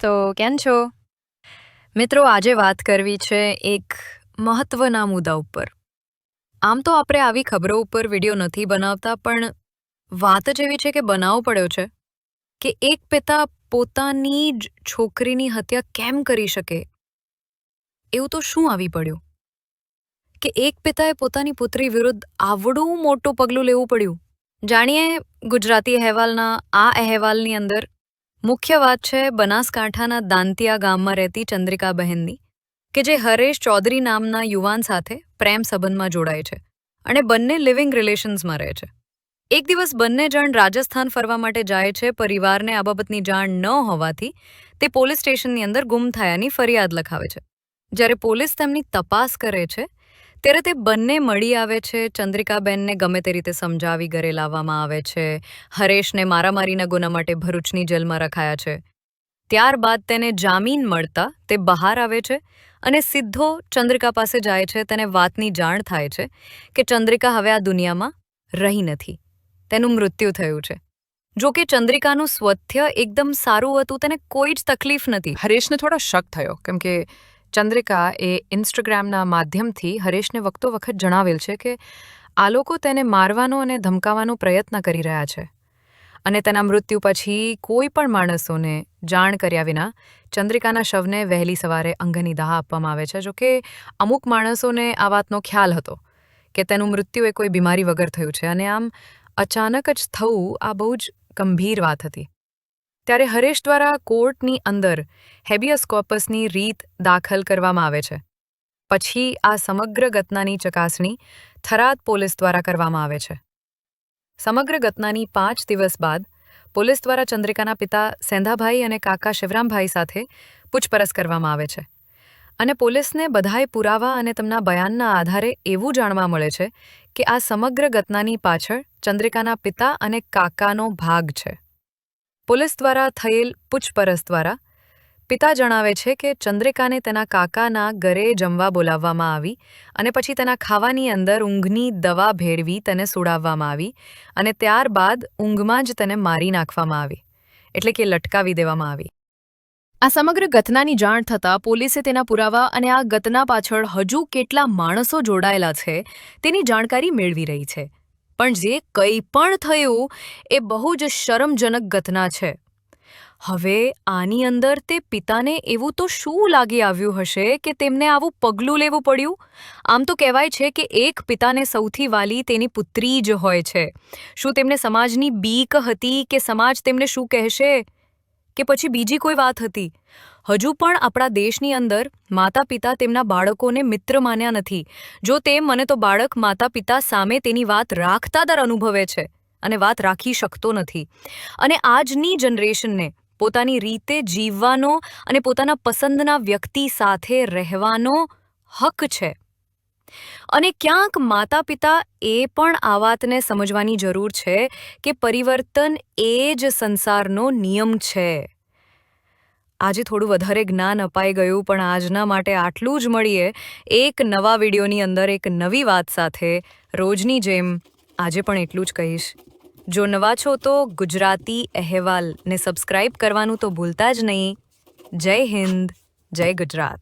તો કેમ છો? મિત્રો, આજે વાત કરવી છે એક મહત્વના મુદ્દા ઉપર. આમ તો આપણે આવી ખબરો ઉપર વીડિયો નથી બનાવતા, પણ વાત જ એવી છે કે બનાવો પડ્યો છે કે એક પિતા પોતાની જ છોકરીની હત્યા કેમ કરી શકે? એવું તો શું આવી પડ્યું? કે એક પિતાએ પોતાની પુત્રી વિરુદ્ધ આવડું મોટું પગલું લેવું પડ્યું? જાણીએ ગુજરાતી અહેવાલના આ અહેવાલની અંદર મુખ્ય વાત છે બનાસકાંઠાના દાંતિયા ગામમાં રહેતી ચંદ્રિકા બહેનની, કે જે હરેશ ચૌધરી નામના યુવાન સાથે પ્રેમ સંબંધમાં જોડાય છે અને બંને લિવિંગ રિલેશન્સમાં રહે છે. એક દિવસ બંને જણ રાજસ્થાન ફરવા માટે જાય છે, પરિવારને આ બાબતની જાણ ન હોવાથી તે પોલીસ સ્ટેશનની અંદર ગુમ થયાની ફરિયાદ લખાવે છે. જ્યારે પોલીસ તેમની તપાસ કરે છે ત્યારે તે બંને મળી આવે છે. ચંદ્રિકાબેનને ગમે તે રીતે સમજાવી ઘરે લાવવામાં આવે છે. હરેશને મારામારીના ગુના માટે ભરૂચની જેલમાં રખાયા છે. ત્યારબાદ તેને જામીન મળતા તે બહાર આવે છે અને સીધો ચંદ્રિકા પાસે જાય છે. તેને વાતની જાણ થાય છે કે ચંદ્રિકા હવે આ દુનિયામાં રહી નથી. તેનું મૃત્યુ થયું છે. જો કે ચંદ્રિકાનું સ્વથ્ય એકદમ સારું હતું. તેને કોઈ જ તકલીફ નથી. હરેશને થોડો શક થયો, કેમ કે ચંદ્રિકા એ ઇન્સ્ટાગ્રામના માધ્યમથી હરેશને વખતો વખત જણાવેલ છે કે, આ લોકો તેને મારવાનો અને ધમકાવવાનો પ્રયત્ન કરી રહ્યા છે. અને તેના મૃત્યુ પછી કોઈ પણ માણસોને જાણ કર્યા વિના ચંદ્રિકાના શવને વહેલી સવારે અંગની દાહ આપવામાં આવે છે. જો કે, અમુક માણસોને આ વાતનો ખ્યાલ હતો કે તેનું મૃત્યુ એ કોઈ બીમારી વગર થયું છે. અને આમ અચાનક જ થવું આ બહુ જ ગંભીર વાત હતી. ત્યારે હરેશ દ્વારા કોર્ટની અંદર હેબિયસ કોર્પસની રીત દાખલ કરવામાં આવે છે. પછી આ સમગ્ર ઘટનાની ચકાસણી થરાદ પોલીસ દ્વારા કરવામાં આવે છે. સમગ્ર ઘટનાની પાંચ દિવસ બાદ પોલીસ દ્વારા ચંદ્રિકાના પિતા સેંધાભાઈ અને કાકા શિવરામભાઈ સાથે પૂછપરછ કરવામાં આવે છે. અને પોલીસને બધાએ પુરાવા અને તેમના બયાનના આધારે એવું જાણવા મળે છે કે આ સમગ્ર ઘટનાની પાછળ ચંદ્રિકાના પિતા અને કાકાનો ભાગ છે. પોલીસ દ્વારા થયેલ પૂછપરછ દ્વારા પિતા જણાવે છે કે ચંદ્રિકાને તેના કાકાના ઘરે જમવા બોલાવવામાં આવી અને પછી તેના ખાવાની અંદર ઊંઘની દવા ભેળવી તેને સુડાવવામાં આવી અને ત્યારબાદ ઊંઘમાં જ તેને મારી નાખવામાં આવી, એટલે કે લટકાવી દેવામાં આવી. આ સમગ્ર ઘટનાની જાણ થતાં પોલીસે તેના પુરાવા અને આ ઘટના પાછળ હજુ કેટલા માણસો જોડાયેલા છે તેની જાણકારી મેળવી રહી છે. પણ જે કંઈ પણ થયું, એ બહુ જ શરમજનક ઘટના છે. હવે આની અંદર તે પિતાને એવું તો શું લાગી આવ્યું હશે કે તેમને આવું પગલું લેવું પડ્યું? આમ તો કહેવાય છે કે એક પિતાને સૌથી વાલી તેની પુત્રી જ હોય છે. શું તેમને સમાજની બીક હતી કે સમાજ તેમને શું કહેશે? કે પછી બીજી કોઈ વાત હતી? હજુ પણ આપણા દેશની અંદર માતા પિતા તેમના બાળકોને મિત્ર માન્યા નથી. જો તેમ, મને તો બાળક માતા પિતા સામે તેની વાત રાખતા દર અનુભવે છે અને વાત રાખી શકતો નથી. અને આજની જનરેશનને પોતાની રીતે જીવવાનો અને પોતાના પસંદના વ્યક્તિ સાથે રહેવાનો હક છે. અને ક્યાંક માતા પિતા એ પણ આ વાતને સમજવાની જરૂર છે કે પરિવર્તન એ જ સંસારનો નિયમ છે. આજે થોડું વધારે જ્ઞાન અપાઈ ગયું, પણ આજના માટે આટલું જ મળીએ. એક નવા વિડીયોની અંદર એક નવી વાત સાથે. રોજની જેમ આજે પણ એટલું જ કહીશ. જો નવા છો તો ગુજરાતી અહેવાલને સબસ્ક્રાઇબ કરવાનું તો ભૂલતા જ નહીં. જય હિન્દ, જય ગુજરાત.